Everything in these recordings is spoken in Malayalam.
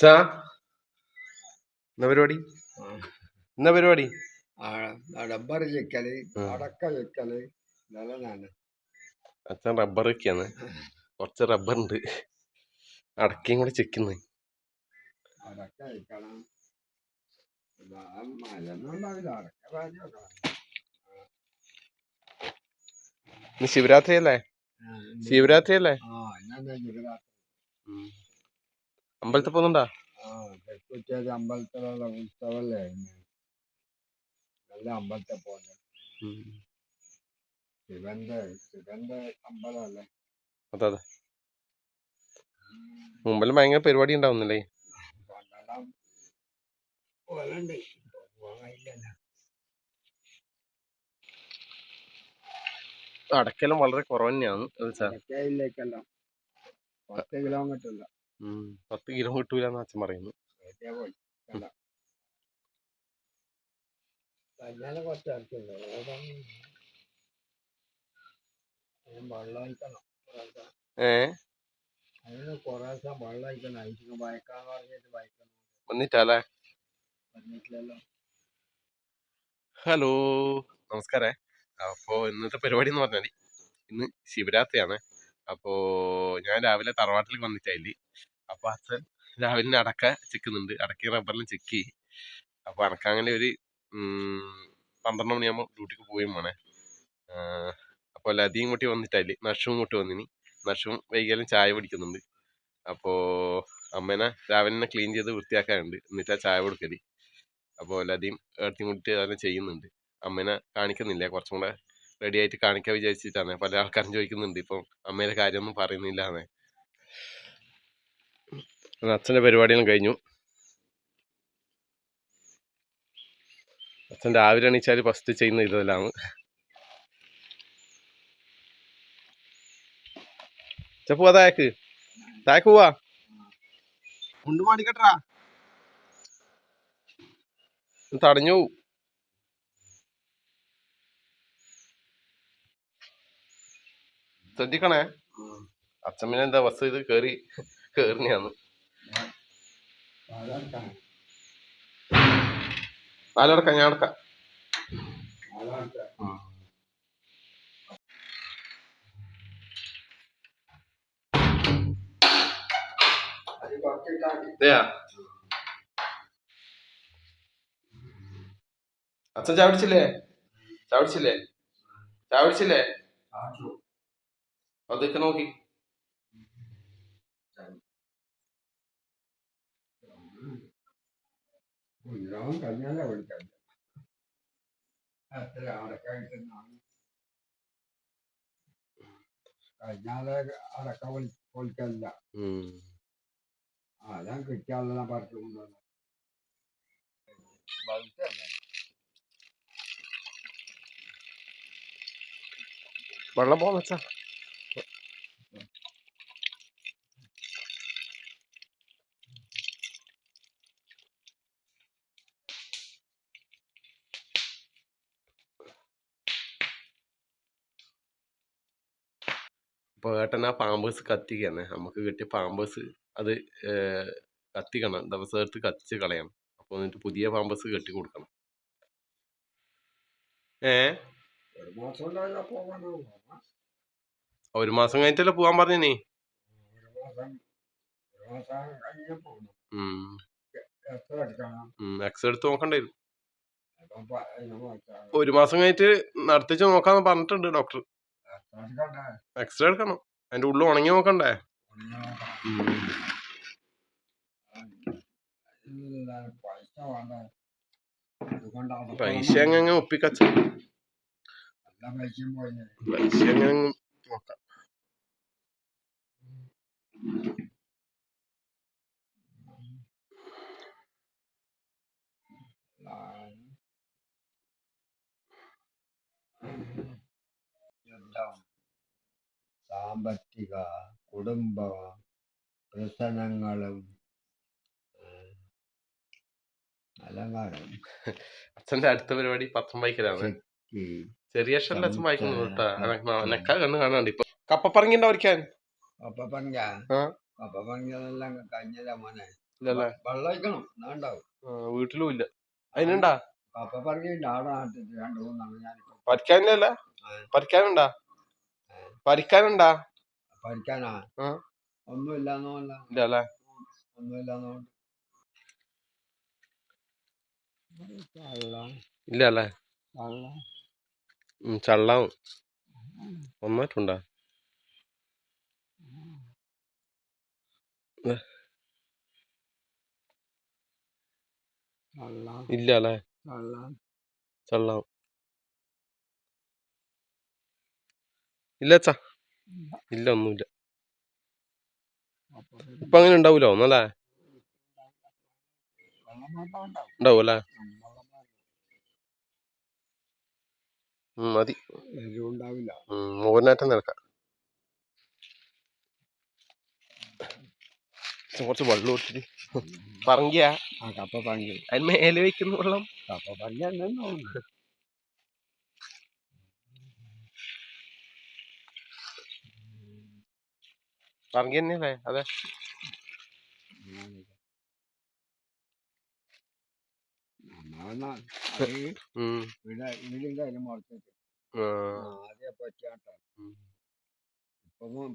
ചാ എന്നാ പരിപാടി? എന്നാ പരിപാടി? റബ്ബർ ചിക്കൽ അടക്ക ചിക്കൽ നല്ലതാണ് അച്ഛൻ റബ്ബർ വെക്കാന്ന്. കുറച്ച് റബ്ബർ ഉണ്ട്. അടക്കയും കൂടെ ചെക്കുന്നു അടക്ക വെക്കണം. ഇന്ന് ശിവരാത്രി അല്ലേ? ശിവരാത്രി? അല്ലേ അമ്പലത്തിൽ പോകുന്നുണ്ടാ? അമ്പലത്തിലുള്ള ഉത്സവല്ലേ. നല്ല അമ്പലത്തിൽ പോകുന്നത് ശിവന്റെ ശിവന്റെ അമ്പലമല്ലേ? അതെ അതെ. മുമ്പിൽ ഭയങ്കര പരിപാടി ഉണ്ടാവുന്നില്ലേ? അടക്കെല്ലാം വളരെ കുറവ് തന്നെയാണ് പത്ത് കിലോ കിട്ടൂല അച്ഛൻ പറയുന്നു വന്നിട്ടല്ലേ ഹലോ നമസ്കാരേ. അപ്പോൾ ഇന്നത്തെ പരിപാടി എന്ന് പറഞ്ഞാൽ ഇന്ന് ശിവരാത്രിയാണ്. അപ്പോൾ ഞാൻ രാവിലെ തറവാട്ടിൽ വന്നിട്ടായില്ലേ അപ്പോൾ അച്ഛൻ രാവിലെ അടക്ക ചിക്കുന്നുണ്ട് അടക്ക റബ്ബറിലും ചിക്കി അപ്പോൾ അനക്കങ്ങനെ ഒരു പന്ത്രണ്ട് മണിയാകുമ്പോൾ ഡ്യൂട്ടിക്ക് പോയും വേണേ. അപ്പോൾ ലതിയും കൂട്ടി വന്നിട്ടായില്ലേ നഷുവും കൂട്ടി വന്നിനി. നഷുവും വൈകിയാലും ചായ പിടിക്കുന്നുണ്ട് അപ്പോൾ അമ്മേനെ രാവിലെ ക്ലീൻ ചെയ്ത് വൃത്തിയാക്കാനുണ്ട്. എന്നിട്ടാ ചായ കൊടുക്കൽ. അപ്പോൾ ലതിയും ഏടത്തിയും കൂട്ടി അതെല്ലാം ചെയ്യുന്നുണ്ട്. അമ്മേനെ കാണിക്കുന്നില്ല. കുറച്ചും കൂടെ റെഡി ആയിട്ട് കാണിക്കാൻ വിചാരിച്ചിട്ടാണ്. പല ആൾക്കാരും ചോദിക്കുന്നുണ്ട് ഇപ്പം അമ്മയുടെ കാര്യമൊന്നും പറയുന്നില്ല എന്ന് അച്ഛന്റെ പരിപാടിയെല്ലാം കഴിഞ്ഞു. അച്ഛൻ രാവിലെ എണീച്ചാൽ ഫസ്റ്റ് ചെയ്യുന്ന ഇതെല്ലാം പോവാ തായക്ക്. തായക്ക് പോവാ. തടഞ്ഞു ശ്രദ്ധിക്കണേ. പിന്നെ എന്താ ബസ് ഇത് കേറി കേറിനെയാന്ന് നാലടക്കം ഞാൻ അടക്കാം അച്ഛൻ ചാവിടിച്ചില്ലേ ചാവിടിച്ചില്ലേ ചാവിടിച്ചില്ലേ. അതൊക്കെ നോക്കി. കുഞ്ഞാവും കഴിഞ്ഞാലേ വിളിക്കാം എത്ര അടക്കായിട്ടാണ് കഴിഞ്ഞാലേ അടക്ക വിളി വിളിക്കല്ല. അതാ കിട്ടിയാളെല്ലാം പറിച്ചു കൊണ്ടുവന്നു. ബൾക്കല്ലേ? വെള്ളം പോകാൻ അപ്പോൾ ഏട്ടൻ ആ പാമ്പേഴ്സ് കത്തിക്കാണ് നമുക്ക് കിട്ടിയ പാമ്പേഴ്സ് അത് കത്തിക്കണം. ദിവസം എടുത്ത് കത്തിച്ച് കളയണം. അപ്പോൾ എന്നിട്ട് പുതിയ പാമ്പേഴ്സ് കെട്ടി കൊടുക്കണം. ഏ? ഒരു മാസം കഴിഞ്ഞിട്ടല്ലേ പോവാൻ പറഞ്ഞേ എക്സ് എടുത്ത് നോക്കണ്ടേ അപ്പം ഒരു മാസം കഴിഞ്ഞിട്ട് നടത്തിച്ച് നോക്കാന്ന് പറഞ്ഞിട്ടുണ്ട് ഡോക്ടർ. എക്സ്റേ എടുക്കണം. അതിന്റെ ഉള്ളു ഉണങ്ങി നോക്കണ്ടേ? പൈസ അങ്ങനെ ഒപ്പിക്കച്ച. പൈസ അങ്ങനെ നോക്കാം. സാമ്പത്തിക കുടുംബ പ്രശ്നങ്ങളും അലങ്കാരം അച്ഛന്റെ അടുത്ത പരിപാടി പത്രം വായിക്കലാണ്. ചെറിയ അച്ഛൻ വായിക്കുന്നത് കേട്ടാ നെക്കാ കണ്ണ് കാണാണ്ട് ഇപ്പൊ കപ്പപ്പറങ്ങിണ്ടോ ഒരിക്കാൻ കഴിഞ്ഞതാ മോനെ. വെള്ളം വീട്ടിലും ഇല്ല. അതിനുണ്ടാ? കപ്പ പറഞ്ഞിട്ട് ആടെ നാട്ടിൽ ഞാൻ പരിക്കാനില്ല പരിക്കാനുണ്ടാ പരിക്കാനുണ്ടാ പരിക്കാനാ ഇല്ല അല്ലേ ഇല്ല അല്ലേ ചള്ളാവും. ഒന്നായിട്ടുണ്ടാ? ഇല്ല അല്ലേ ചള്ളാവും. ഇല്ല. അച്ഛാ ഇല്ല ഒന്നുമില്ല ഇപ്പൊ അങ്ങനെ ഉണ്ടാവൂല? ഒന്നല്ലേ? ഉണ്ടാവും അല്ലേ മതി. മോഹനാറ്റം നടക്കാം കുറച്ച് വെള്ളം ഒട്ടിട്ട് പറങ്കിയാ. കപ്പ പങ്കി അതിന് മേലെ വെക്കുന്ന വെള്ളം. കപ്പ പങ്കി തന്നെ തോന്നുന്നു പറങ്കി തന്നെയല്ലേ അതെ നമ്മളെന്നാ അത് ഉം, ഇവിടെ വീടിന്റെ അതിന് മുളച്ചിട്ട് ആ, ആദ്യം പറ്റാട്ടോ തന്നെയല്ലേ അതെ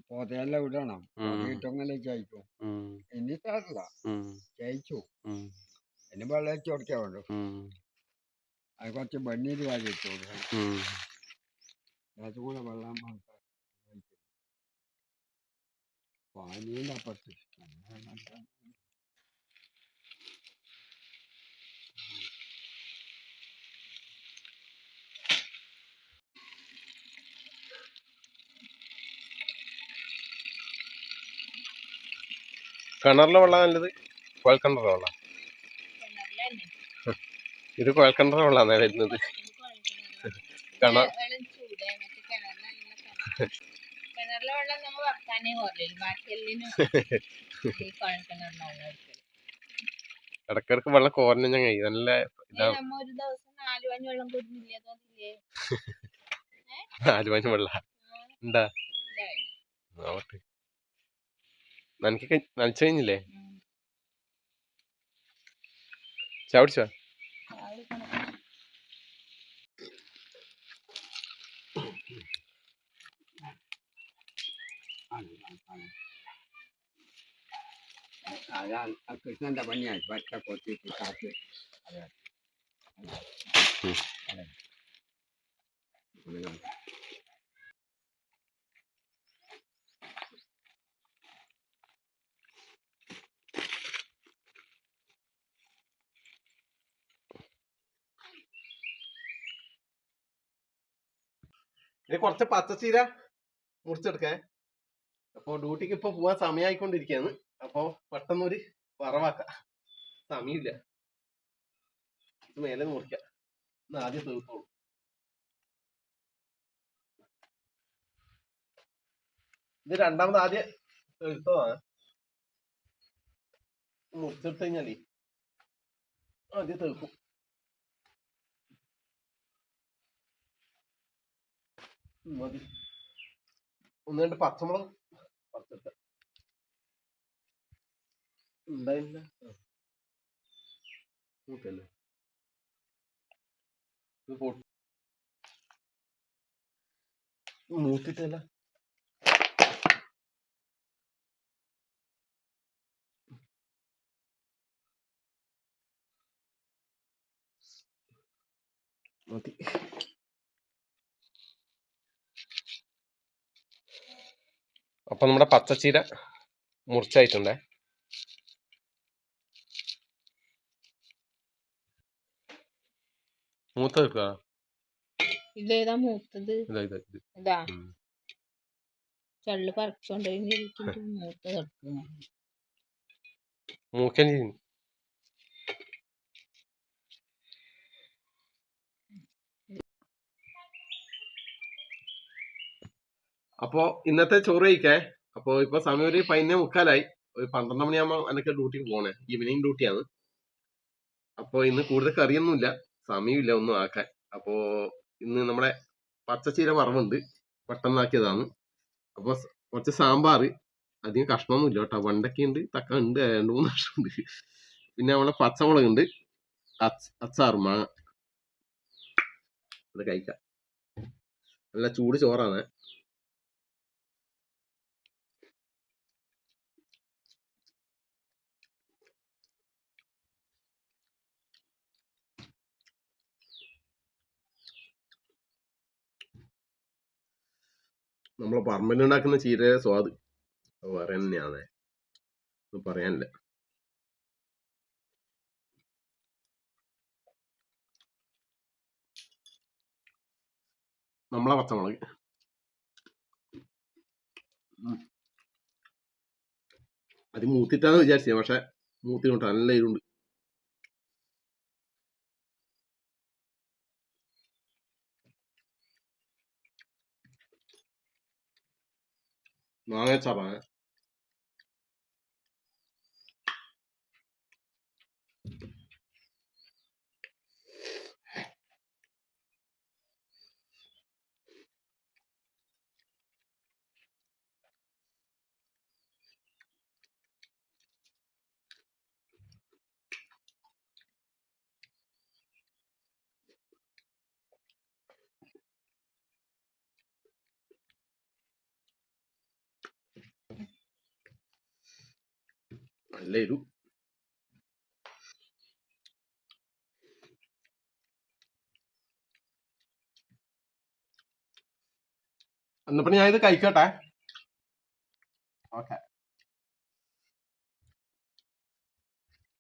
പോതയെല്ലാം വിടണം. പോതയിട്ടങ്ങനെ ചായക്കും ഇനി ചായച്ചു വെള്ളം വെച്ച് കൊടുക്കാൻ വേണ്ടു ഉം, അത് കുറച്ച് വെണ്ണീര് വാരി വെച്ച് കൊടുക്കണം. അതുകൂടെ വെള്ളം പാനീന്റെ അപ്പുറത്ത് കിണറിലെ വെള്ളം നല്ലത്? കുഴൽക്കിണറിലെ വെള്ളം ഇത് കുഴൽക്കിണറിലെ വെള്ളമാണ് വരുന്നത്? കിണർ കിണറിലെ വെള്ളം കുഴൽക്കിണറിലെ വെള്ളം കോരണ ഇടക്കിടക്ക് കോരഞ്ഞ ചങ്ങായി നല്ല ഏ, ഇതാ നമ്മ ഒരു ദിവസം നാല് പഞ്ഞ് വെള്ളം എന്താ? നനക്ക് നനച്ചു കഴിഞ്ഞില്ലേ? ചാവിടിച്ചോ അതാ ആ കൃഷ്ണന്റെ പണിയായി പച്ച കൊത്തിയിട്ട് കാറ്റ് അതെ ഉം. അതെ അങ്ങനെ. ഇത് കുറച്ച് പച്ചച്ചീര മുറിച്ചെടുക്കേ അപ്പൊ ഡ്യൂട്ടിക്ക് ഇപ്പൊ പോവാൻ സമയമായിക്കൊണ്ടിരിക്കുകയാണ് അപ്പൊ പെട്ടെന്നൊരു വറവാക്ക. സമയമില്ല. മേലെ മുറിക്കാം. ഇത് ആദ്യം തീർത്തോളൂ. ഇത് രണ്ടാമത് ആദ്യം എടുത്തതാണ് മുറിച്ചെടുത്ത് കഴിഞ്ഞാലേ ആദ്യം തീർക്കും. മതി. ഒന്ന് രണ്ട് പച്ചമുളക് ഉണ്ടായില്ല ഇത് മൂത്തിട്ടല്ല മതി. അപ്പൊ നമ്മുടെ പച്ചച്ചീര മുറിച്ചായിട്ടുണ്ടേ? മൂത്ത ഇതേതാ മൂത്തത് ഇതാ ഇതാ ഇത്. ചള്ള് പറിച്ചോണ്ടിരിക്കുന്നത് മൂത്ത മൂക്കൻ അപ്പോ ഇന്നത്തെ ചോറ് കഴിക്കേ അപ്പോ ഇപ്പൊ സമയം ഒരു പതിനേ മുക്കാലായി. ഒരു പന്ത്രണ്ട് മണിയാകുമ്പോ എനിക്ക് ഡ്യൂട്ടിക്ക് പോണേ. ഈവനിങ് ഡ്യൂട്ടിയാണ് അപ്പോ ഇന്ന് കൂടുതൽ കറിയൊന്നുമില്ല. സമയമില്ല ഒന്നും ആക്കാൻ. അപ്പോ ഇന്ന് നമ്മുടെ പച്ചച്ചീര വറവുണ്ട്. പെട്ടെന്നാക്കിയതാണ്. അപ്പൊ കുറച്ച് സാമ്പാർ അധികം കഷ്ണമൊന്നും ഇല്ല കേട്ടോ. വണ്ടക്കയുണ്ട് തക്ക ഉണ്ട് രണ്ട് മൂന്ന് കഷ്ണം ഉണ്ട് പിന്നെ നമ്മളെ പച്ചമുളക് ഉണ്ട് അച്ച്- അച്ചാറ് മാങ്ങ. അത് കഴിക്കാം. നല്ല ചൂട് ചോറാണ്. നമ്മളെ പറമ്പിലുണ്ടാക്കുന്ന ചീരയുടെ സ്വാദ്. അത് വേറെ തന്നെയാണ്. ഒന്നും പറയാനില്ല. നമ്മളെ പച്ചമുളക്. അത് മൂത്തിട്ടാന്ന് വിചാരിച്ചത് പക്ഷെ മൂത്തിനുണ്ട് നല്ല ഇരുണ്ട് 나에 잡아 요. എരു എന്നപ്പോ ഞാൻ ഇത് കഴിക്കട്ടെ? ഓക്കെ